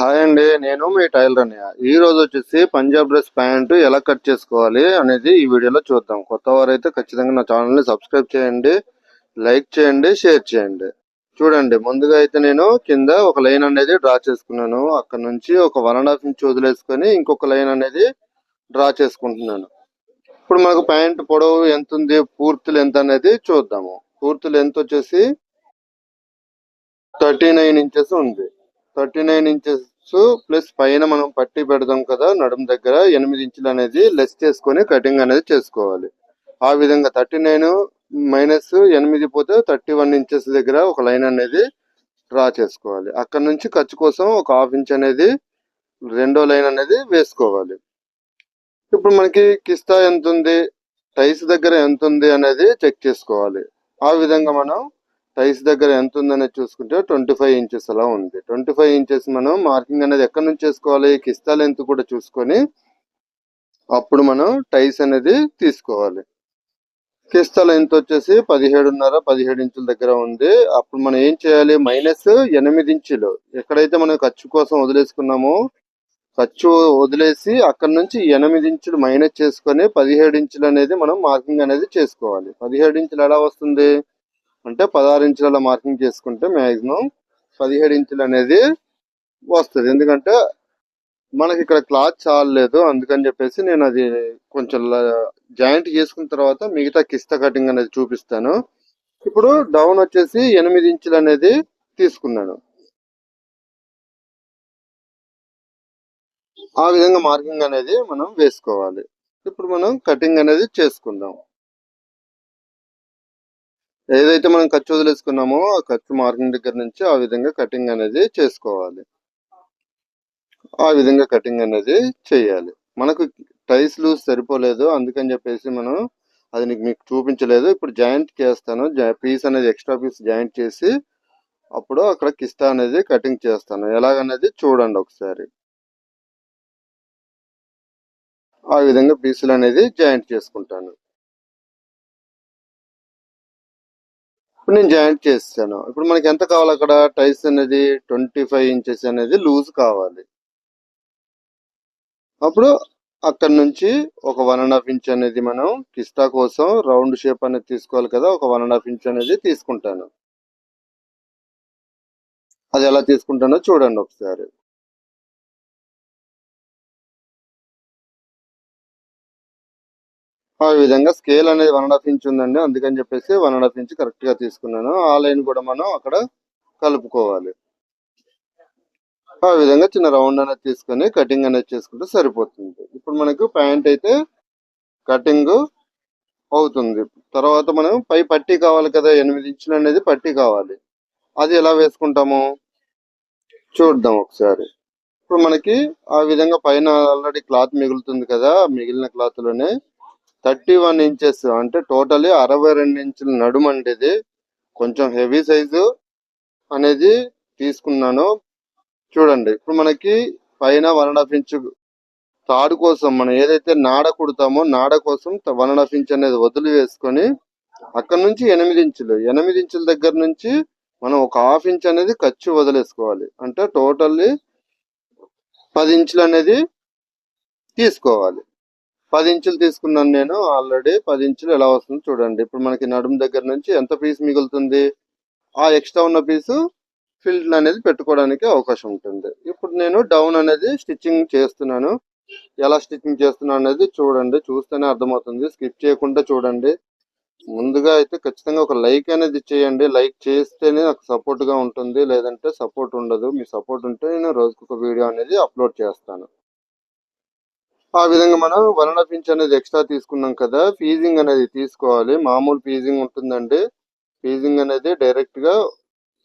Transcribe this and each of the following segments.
Hi అండి నేను మీ tailor అన్నయ్య. ఈ రోజు వచ్చేసి పంజాబ్ డ్రెస్ ప్యాంట్ ఎలా కట్ చేసుకోవాలి అనేది ఈ వీడియోలో చూద్దాం. కొత్త వారైతే ఖచ్చితంగా నా ఛానల్ని సబ్స్క్రైబ్ చేయండి లైక్ చేయండి షేర్ చేయండి. చూడండి ముందుగా అయితే నేను కింద ఒక లైన్ అనేది డ్రా చేసుకున్నాను. అక్కడ నుంచి ఒక వన్ అండ్ హాఫ్ ఇంచ్ వదిలేసుకొని ఇంకొక లైన్ అనేది డ్రా చేసుకుంటున్నాను. ఇప్పుడు మనకు ప్యాంట్ పొడవు ఎంత ఉంది పూర్తి లెంత్ అనేది చూద్దాము. పూర్తి లెంత్ వచ్చేసి థర్టీ నైన్ ఇంచెస్ ఉంది. Thirty nine inches so plus పైన మనం పట్టి పెడదాం కదా నడుము దగ్గర ఎనిమిది ఇంచులు అనేది లెస్ చేసుకొని కటింగ్ అనేది చేసుకోవాలి. ఆ విధంగా థర్టీ నైన్ మైనస్ ఎనిమిది పోతే థర్టీ వన్ ఇంచెస్ దగ్గర ఒక లైన్ అనేది డ్రా చేసుకోవాలి. అక్కడ నుంచి ఖర్చు కోసం ఒక హాఫ్ ఇంచ్ అనేది రెండో లైన్ అనేది వేసుకోవాలి. ఇప్పుడు మనకి కిస్తా ఎంత ఉంది? టైస్ దగ్గర ఎంత ఉంది అనేది చెక్ చేసుకోవాలి. ఆ విధంగా మనం టైస్ దగ్గర ఎంత ఉందనేది చూసుకుంటే ట్వంటీ ఫైవ్ ఇంచెస్ అలా ఉంది. ట్వంటీ ఫైవ్ ఇంచెస్ మనం మార్కింగ్ అనేది ఎక్కడి నుంచి చేసుకోవాలి? కిస్తా లెంత్ కూడా చూసుకొని అప్పుడు మనం టైస్ అనేది తీసుకోవాలి. కిస్తా లెంత్ వచ్చేసి పదిహేడున్నర పదిహేడు ఇంచుల దగ్గర ఉంది. అప్పుడు మనం ఏం చేయాలి? మైనస్ ఎనిమిది ఇంచులు. ఎక్కడైతే మనం ఖర్చు కోసం వదిలేసుకున్నామో ఖర్చు వదిలేసి అక్కడ నుంచి ఎనిమిది ఇంచులు మైనస్ చేసుకొని పదిహేడు ఇంచులు అనేది మనం మార్కింగ్ అనేది చేసుకోవాలి. పదిహేడు ఇంచులు ఎలా వస్తుంది? అంటే పదహారు ఇంచుల మార్కింగ్ చేసుకుంటే మాక్సిమం పదిహేడు ఇంచులు అనేది వస్తుంది. ఎందుకంటే మనకి ఇక్కడ క్లాత్ చాలలేదు అందుకని చెప్పేసి నేను అది కొంచెం జాయింట్ చేసుకున్న తర్వాత మిగతా కిస్త కటింగ్ అనేది చూపిస్తాను. ఇప్పుడు డౌన్ వచ్చేసి ఎనిమిది ఇంచులు అనేది తీసుకున్నాను. ఆ విధంగా మార్కింగ్ అనేది మనం వేసుకోవాలి. ఇప్పుడు మనం కటింగ్ అనేది చేసుకుందాం. ఏదైతే మనం ఖర్చు వదిలేసుకున్నామో ఆ ఖర్చు మార్కింగ్ దగ్గర నుంచి ఆ విధంగా కటింగ్ అనేది చేసుకోవాలి. ఆ విధంగా కటింగ్ అనేది చేయాలి. మనకు టైస్ లూజ్ సరిపోలేదు అందుకని చెప్పేసి మనం అది నీకు మీకు చూపించలేదు. ఇప్పుడు జాయింట్ చేస్తాను. పీస్ అనేది ఎక్స్ట్రా పీస్ జాయింట్ చేసి అప్పుడు అక్కడ కిస్తా అనేది కటింగ్ చేస్తాను. ఎలాగనేది చూడండి ఒకసారి. ఆ విధంగా పీసులు అనేది జాయింట్ చేసుకుంటాను. ఇప్పుడు నేను జాయింట్ చేస్తాను. ఇప్పుడు మనకి ఎంత కావాలి అక్కడ? టైస్ అనేది ట్వంటీ ఫైవ్ ఇంచెస్ అనేది లూజ్ కావాలి. అప్పుడు అక్కడ నుంచి ఒక వన్ అండ్ హాఫ్ ఇంచ్ అనేది మనం కిస్తా కోసం రౌండ్ షేప్ అనేది తీసుకోవాలి కదా ఒక వన్ అండ్ హాఫ్ ఇంచ్ అనేది తీసుకుంటాను. అది ఎలా తీసుకుంటానో చూడండి ఒకసారి. ఆ విధంగా స్కేల్ అనేది వన్ అండ్ హాఫ్ ఇంచ్ ఉందండి. అందుకని చెప్పేసి వన్ అండ్ హాఫ్ ఇంచ్ కరెక్ట్గా తీసుకున్నాను. ఆ లైన్ కూడా మనం అక్కడ కలుపుకోవాలి. ఆ విధంగా చిన్న రౌండ్ అనేది తీసుకొని కటింగ్ అనేది చేసుకుంటే సరిపోతుంది. ఇప్పుడు మనకు ప్యాంట్ అయితే కటింగ్ అవుతుంది. తర్వాత మనం పై పట్టీ కావాలి కదా ఎనిమిది ఇంచులు అనేది పట్టీ కావాలి. అది ఎలా వేసుకుంటాము? చూద్దాం ఒకసారి. ఇప్పుడు మనకి ఆ విధంగా పైన ఆల్రెడీ క్లాత్ మిగులుతుంది కదా మిగిలిన క్లాత్లోనే థర్టీ వన్ ఇంచెస్ అంటే టోటలీ అరవై రెండు ఇంచుల నడుము అంటే ఇది కొంచెం హెవీ సైజు అనేది తీసుకున్నాను. చూడండి ఇప్పుడు మనకి పైన వన్ అండ్ హాఫ్ ఇంచ్ తాడు కోసం మనం ఏదైతే నాడ కుడతామో నాడ కోసం వన్ అండ్ హాఫ్ ఇంచ్ అనేది వదిలి వేసుకొని అక్కడ నుంచి ఎనిమిది ఇంచులు ఎనిమిది ఇంచుల దగ్గర నుంచి మనం ఒక హాఫ్ ఇంచ్ అనేది ఖర్చు వదిలేసుకోవాలి. అంటే టోటల్లీ పది ఇంచులు అనేది తీసుకోవాలి. పది ఇంచులు తీసుకున్నాను నేను ఆల్రెడీ. పది ఇంచులు ఎలా వస్తుంది చూడండి. ఇప్పుడు మనకి నడుము దగ్గర నుంచి ఎంత పీస్ మిగులుతుంది? ఆ ఎక్స్ట్రా ఉన్న పీసు ఫిల్డ్ అనేది పెట్టుకోవడానికి అవకాశం ఉంటుంది. ఇప్పుడు నేను డౌన్ అనేది స్టిచ్చింగ్ చేస్తున్నాను. ఎలా స్టిచ్చింగ్ చేస్తున్నాను అనేది చూడండి. చూస్తేనే అర్థమవుతుంది. స్కిప్ చేయకుండా చూడండి. ముందుగా అయితే ఖచ్చితంగా ఒక లైక్ అనేది చేయండి. లైక్ చేస్తేనే నాకు సపోర్ట్గా ఉంటుంది. లేదంటే సపోర్ట్ ఉండదు. మీ సపోర్ట్ ఉంటే నేను రోజుకొక ఒక వీడియో అనేది అప్లోడ్ చేస్తాను. ఆ విధంగా మనం వన్ అండ్ హాఫ్ ఇంచ్ అనేది ఎక్స్ట్రా తీసుకున్నాం కదా ఫీజింగ్ అనేది తీసుకోవాలి. మామూలు ఫీజింగ్ ఉంటుందండి. ఫీజింగ్ అనేది డైరెక్ట్గా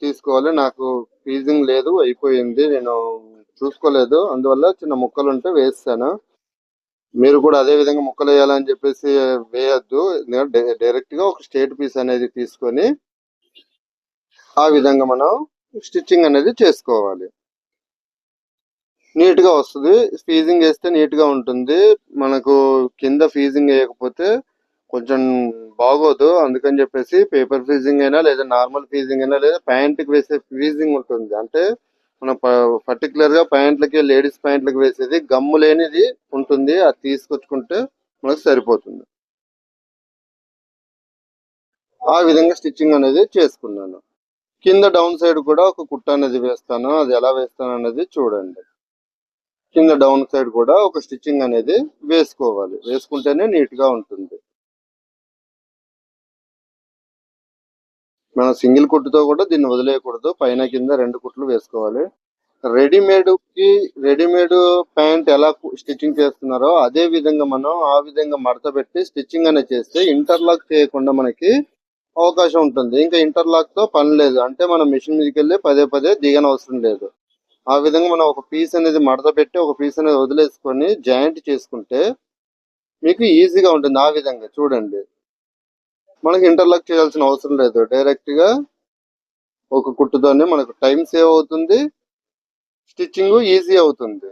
తీసుకోవాలి. నాకు ఫీజింగ్ లేదు అయిపోయింది. నేను చూసుకోలేదు. అందువల్ల చిన్న ముక్కలు ఉంటే వేస్తాను. మీరు కూడా అదే విధంగా ముక్కలు వేయాలని చెప్పేసి వేయద్దు. డైరెక్ట్గా ఒక స్టేట్ పీస్ అనేది తీసుకొని ఆ విధంగా మనం స్టిచ్చింగ్ అనేది చేసుకోవాలి. నీట్గా వస్తుంది. ఫీజింగ్ వేస్తే నీట్గా ఉంటుంది. మనకు కింద ఫీజింగ్ వేయకపోతే కొంచెం బాగోదు. అందుకని చెప్పేసి పేపర్ ఫీజింగ్ అయినా లేదా నార్మల్ ఫీజింగ్ అయినా లేదా ప్యాంట్కి వేసే ఫీజింగ్ ఉంటుంది. అంటే మన పర్టికులర్గా ప్యాంట్లకి లేడీస్ ప్యాంట్లకి వేసేది గమ్ము లేనిది ఉంటుంది. అది తీసుకొచ్చుకుంటే మనకు సరిపోతుంది. ఆ విధంగా స్టిచ్చింగ్ అనేది చేసుకున్నాను. కింద డౌన్ సైడ్ కూడా ఒక కుట్ట అనేది వేస్తాను. అది ఎలా వేస్తాను అనేది చూడండి. కింద డౌన్ సైడ్ కూడా ఒక స్టిచ్చింగ్ అనేది వేసుకోవాలి. వేసుకుంటేనే నీట్గా ఉంటుంది. మనం సింగిల్ కుట్టుతో కూడా దీన్ని వదిలేయకూడదు. పైన కింద రెండు కుట్లు వేసుకోవాలి. రెడీమేడ్కి రెడీమేడ్ ప్యాంట్ ఎలా స్టిచ్చింగ్ చేస్తున్నారో అదే విధంగా మనం ఆ విధంగా మడత పెట్టి స్టిచ్చింగ్ అనేది చేస్తే ఇంటర్లాక్ చేయకుండా మనకి అవకాశం ఉంటుంది. ఇంకా ఇంటర్లాక్తో పని లేదు. అంటే మనం మిషన్ మీదకి వెళ్ళి పదే పదే దిగనవసరం లేదు. ఆ విధంగా మనం ఒక పీస్ అనేది మడత పెట్టి ఒక పీస్ అనేది వదిలేసుకొని జాయింట్ చేసుకుంటే మీకు ఈజీగా ఉంటుంది ఆ విధంగా చూడండి. మనకి ఇంటర్లాక్ చేయాల్సిన అవసరం లేదు. డైరెక్ట్గా ఒక కుట్టుతోనే మనకు టైం సేవ్ అవుతుంది. స్టిచ్చింగ్ ఈజీ అవుతుంది.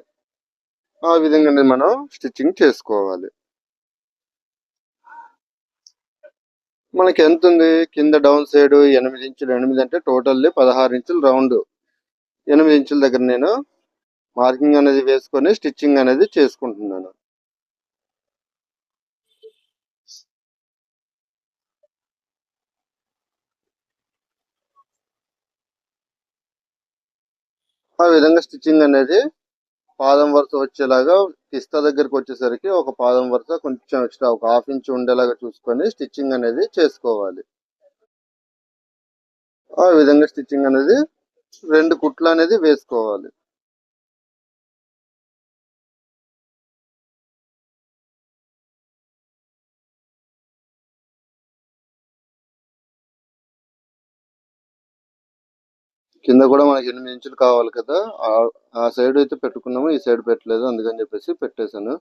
ఆ విధంగానే మనం స్టిచ్చింగ్ చేసుకోవాలి. మనకి ఎంత ఉంది? కింద డౌన్ సైడ్ ఎనిమిది ఇంచులు ఎనిమిది అంటే టోటల్లీ పదహారు ఇంచులు రౌండ్ ఎనిమిది ఇంచుల దగ్గర నేను మార్కింగ్ అనేది వేసుకొని స్టిచ్చింగ్ అనేది చేసుకుంటున్నాను. ఆ విధంగా స్టిచ్చింగ్ అనేది పాదం వరుస వచ్చేలాగా కిస్తా దగ్గరకు వచ్చేసరికి ఒక పాదం వరుస కొంచెం ఎక్స్ట్రా ఒక హాఫ్ ఇంచ్ ఉండేలాగా చూసుకొని స్టిచ్చింగ్ అనేది చేసుకోవాలి. ఆ విధంగా స్టిచ్చింగ్ అనేది రెండు కుట్లు అనేది వేసుకోవాలి. కింద కూడా మనకి ఎనిమిది ఇంచులు కావాలి కదా. ఆ- సైడ్ అయితే పెట్టుకున్నాము ఈ సైడ్ పెట్టలేదు అందుకని చెప్పేసి పెట్టేశాను.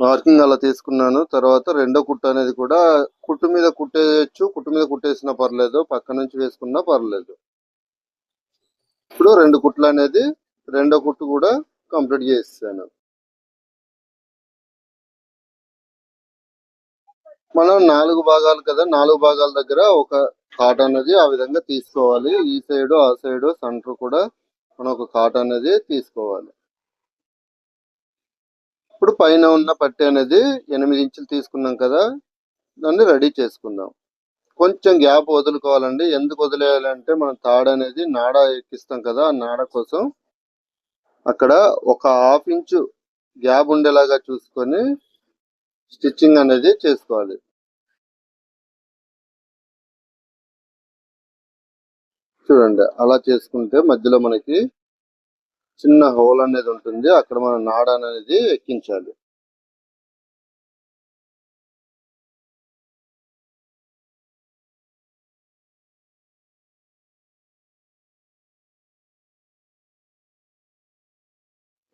మార్కింగ్ అలా తీసుకున్నాను. తర్వాత రెండో కుట్టు అనేది కూడా కుట్టు మీద కుట్టేయచ్చు కుట్టు మీద కుట్టేసినా పర్లేదు పక్క నుంచి వేసుకున్నా పర్లేదు. ఇప్పుడు రెండు కుట్లు అనేది రెండో కుట్టు కూడా కంప్లీట్ చేస్తాను మనం నాలుగు భాగాలు కదా నాలుగు భాగాల దగ్గర ఒక కాట్ అనేది ఆ విధంగా తీసుకోవాలి. ఈ సైడ్ ఆ సైడ్ సెంటర్ కూడా మనం ఒక కాట్ అనేది తీసుకోవాలి. ఇప్పుడు పైన ఉన్న పట్టి అనేది ఎనిమిది ఇంచులు తీసుకున్నాం కదా దాన్ని రెడీ చేసుకుందాం. కొంచెం గ్యాప్ వదులుకోవాలండి. ఎందుకు వదిలేయాలంటే మనం తాడు అనేది నాడ ఎక్కిస్తాం కదా ఆ నాడ కోసం. అక్కడ ఒక హాఫ్ ఇంచు గ్యాప్ ఉండేలాగా చూసుకొని స్టిచ్చింగ్ అనేది చేసుకోవాలి. చూడండి అలా చేసుకుంటే మధ్యలో మనకి చిన్న హోల్ అనేది ఉంటుంది. అక్కడ మనం నాడ అనేది ఎక్కించాలి.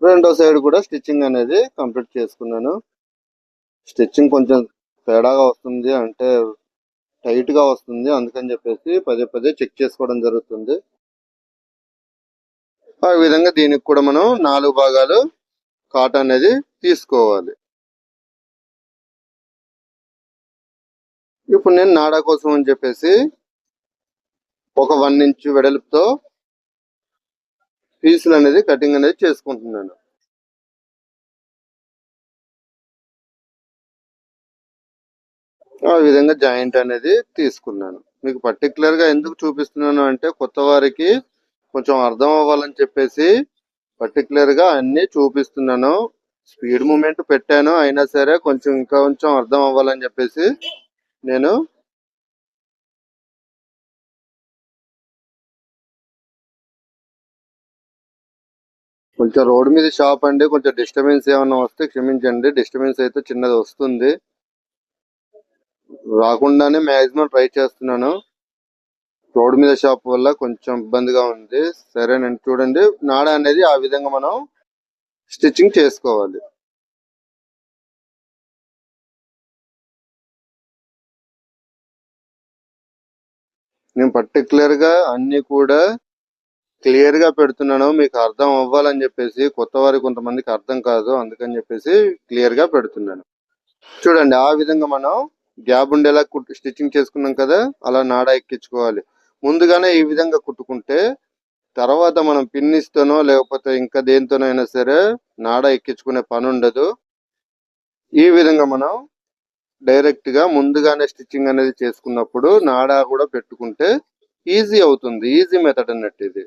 రెండో సైడ్ కూడా స్టిచ్చింగ్ అనేది కంప్లీట్ చేసుకున్నాను. స్టిచ్చింగ్ కొంచెం తేడాగా వస్తుంది అంటే టైట్గా వస్తుంది. అందుకని చెప్పేసి పదే పదే చెక్ చేసుకోవడం జరుగుతుంది. ఆ విధంగా దీనికి కూడా మనం నాలుగు భాగాలు కాట్ అనేది తీసుకోవాలి. ఇప్పుడు నేను నాడా కోసం అని చెప్పేసి ఒక వన్ ఇంచ్ వెడల్పుతో పీసులు అనేది కటింగ్ అనేది చేసుకుంటున్నాను. ఆ విధంగా జాయింట్ అనేది తీసుకున్నాను. మీకు పర్టికులర్గా ఎందుకు చూపిస్తున్నాను అంటే కొత్త వారికి కొంచెం అర్థం అవ్వాలని చెప్పేసి పర్టికులర్గా అన్నీ చూపిస్తున్నాను. స్పీడ్ మూమెంట్ పెట్టాను అయినా సరే కొంచెం ఇంకా కొంచెం అర్థం అవ్వాలని చెప్పేసి నేను కొంచెం రోడ్ మీద షాప్ అండి కొంచెం డిస్టర్బెన్స్ ఏమైనా వస్తే క్షమించండి. డిస్టర్బెన్స్ అయితే చిన్నది వస్తుంది. రాకుండానే మాక్సిమం ట్రై చేస్తున్నాను. రోడ్ మీద షాప్ వల్ల కొంచెం ఇబ్బందిగా ఉంది. సరేనండి చూడండి. నాడ అనేది ఆ విధంగా మనం స్టిచ్చింగ్ చేసుకోవాలి. నేను పర్టికులర్గా గా కూడా క్లియర్గా పెడుతున్నాను మీకు అర్థం అవ్వాలని చెప్పేసి కొత్త వారి కొంతమందికి అర్థం కాదు అందుకని చెప్పేసి క్లియర్గా పెడుతున్నాను. చూడండి ఆ విధంగా మనం గ్యాప్ ఉండేలా స్టిచ్చింగ్ చేసుకున్నాం కదా అలా నాడ ఎక్కించుకోవాలి. ముందుగానే ఈ విధంగా కుట్టుకుంటే తర్వాత మనం పిన్నిస్తోనో లేకపోతే ఇంకా దేంతోనో అయినా సరే నాడ ఎక్కించుకునే పని ఉండదు. ఈ విధంగా మనం డైరెక్ట్గా ముందుగానే స్టిచ్చింగ్ అనేది చేసుకున్నప్పుడు నాడా కూడా పెట్టుకుంటే ఈజీ అవుతుంది ఈజీ మెథడ్ అన్నట్టు ఇది.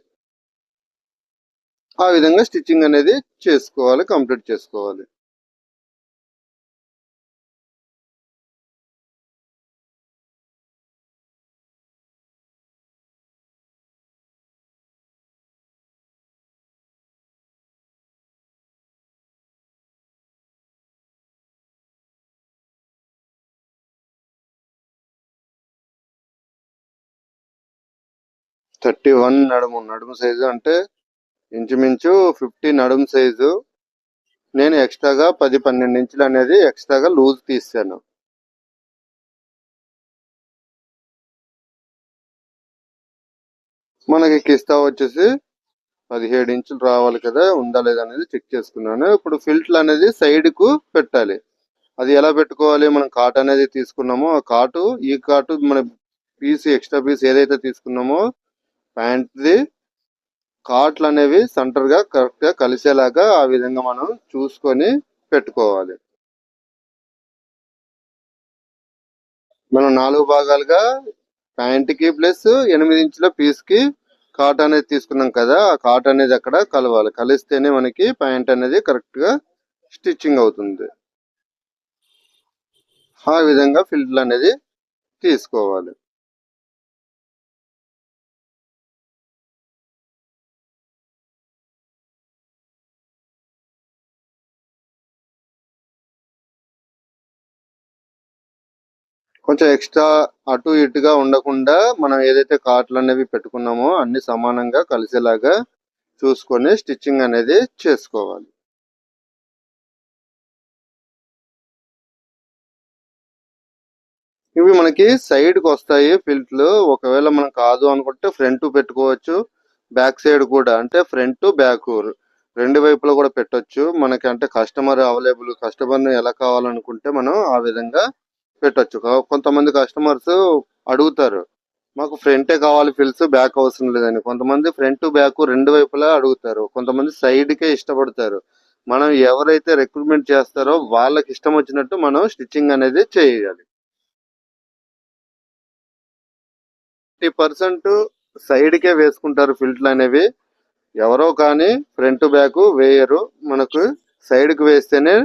ఆ విధంగా స్టిచ్చింగ్ అనేది చేసుకోవాలి కంప్లీట్ చేసుకోవాలి. థర్టీ వన్ నడుము నడుము సైజు అంటే ఇంచుమించు ఫిఫ్టీ నడుం సైజు. నేను ఎక్స్ట్రాగా పది పన్నెండు ఇంచులు అనేది ఎక్స్ట్రాగా లూజ్ తీసాను. మనకి కిస్తా వచ్చేసి పదిహేడు ఇంచులు రావాలి కదా ఉందా లేదా అనేది చెక్ చేసుకున్నాను. ఇప్పుడు ఫిల్టర్ అనేది సైడ్కు పెట్టాలి. అది ఎలా పెట్టుకోవాలి? మనం కాట్ అనేది తీసుకున్నామో ఆ కాటు ఈ కాటు మన పీస్ ఎక్స్ట్రా పీస్ ఏదైతే తీసుకున్నామో ప్యాంట్ది కాట్లు అనేవి సెంటర్గా కరెక్ట్గా కలిసేలాగా ఆ విధంగా మనం చూసుకొని పెట్టుకోవాలి. మనం నాలుగు భాగాలుగా ప్యాంట్కి ప్లస్ ఎనిమిది ఇంచుల పీస్కి కాట్ అనేది తీసుకున్నాం కదా ఆ కాట్ అనేది అక్కడ కలవాలి. కలిస్తేనే మనకి ప్యాంట్ అనేది కరెక్ట్గా స్టిచ్చింగ్ అవుతుంది. ఆ విధంగా ఫిల్టర్ అనేది తీసుకోవాలి. కొంచెం ఎక్స్ట్రా అటు ఇటుగా ఉండకుండా మనం ఏదైతే కాట్లు అనేవి పెట్టుకున్నామో అన్ని సమానంగా కలిసేలాగా చూసుకొని స్టిచ్చింగ్ అనేది చేసుకోవాలి. ఇవి మనకి సైడ్కి వస్తాయి ఫిల్ట్లు. ఒకవేళ మనం కాదు అనుకుంటే ఫ్రంట్ పెట్టుకోవచ్చు బ్యాక్ సైడ్ కూడా. అంటే ఫ్రంట్ బ్యాక్. రెండు వైపులా కూడా పెట్టొచ్చు. మనకి అంటే కస్టమర్ అవైలబుల్ కస్టమర్ని ఎలా కావాలనుకుంటే మనం ఆ విధంగా పెట్టొచ్చు. కొంతమంది కస్టమర్స్ అడుగుతారు. మాకు ఫ్రంటే కావాలి ఫిల్స్ బ్యాక్ అవసరం లేదని. కొంతమంది ఫ్రంట్ బ్యాక్ రెండు వైపులా అడుగుతారు. కొంతమంది సైడ్కే ఇష్టపడతారు. మనం ఎవరైతే రిక్రూట్మెంట్ చేస్తారో వాళ్ళకి ఇష్టం వచ్చినట్టు మనం స్టిచ్చింగ్ అనేది చేయాలి. ఫిఫ్టీ పర్సెంట్ సైడ్కే వేసుకుంటారు ఫిల్ట్లు అనేవి. ఎవరో కానీ ఫ్రంట్ బ్యాక్ వేయరు. మనకు సైడ్కి వేస్తేనే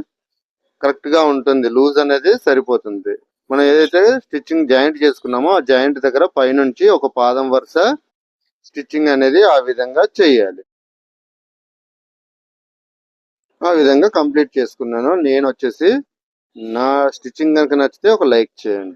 కరెక్ట్గా ఉంటుంది. లూజ్ అనేది సరిపోతుంది. మనం ఏదైతే స్టిచ్చింగ్ జాయింట్ చేసుకున్నామో ఆ జాయింట్ దగ్గర పైనుంచి ఒక పాదం వరుస స్టిచ్చింగ్ అనేది ఆ విధంగా చేయాలి. ఆ విధంగా కంప్లీట్ చేసుకున్నాను. నేను వచ్చేసి నా స్టిచ్చింగ్ కనుక నచ్చితే ఒక లైక్ చేయండి.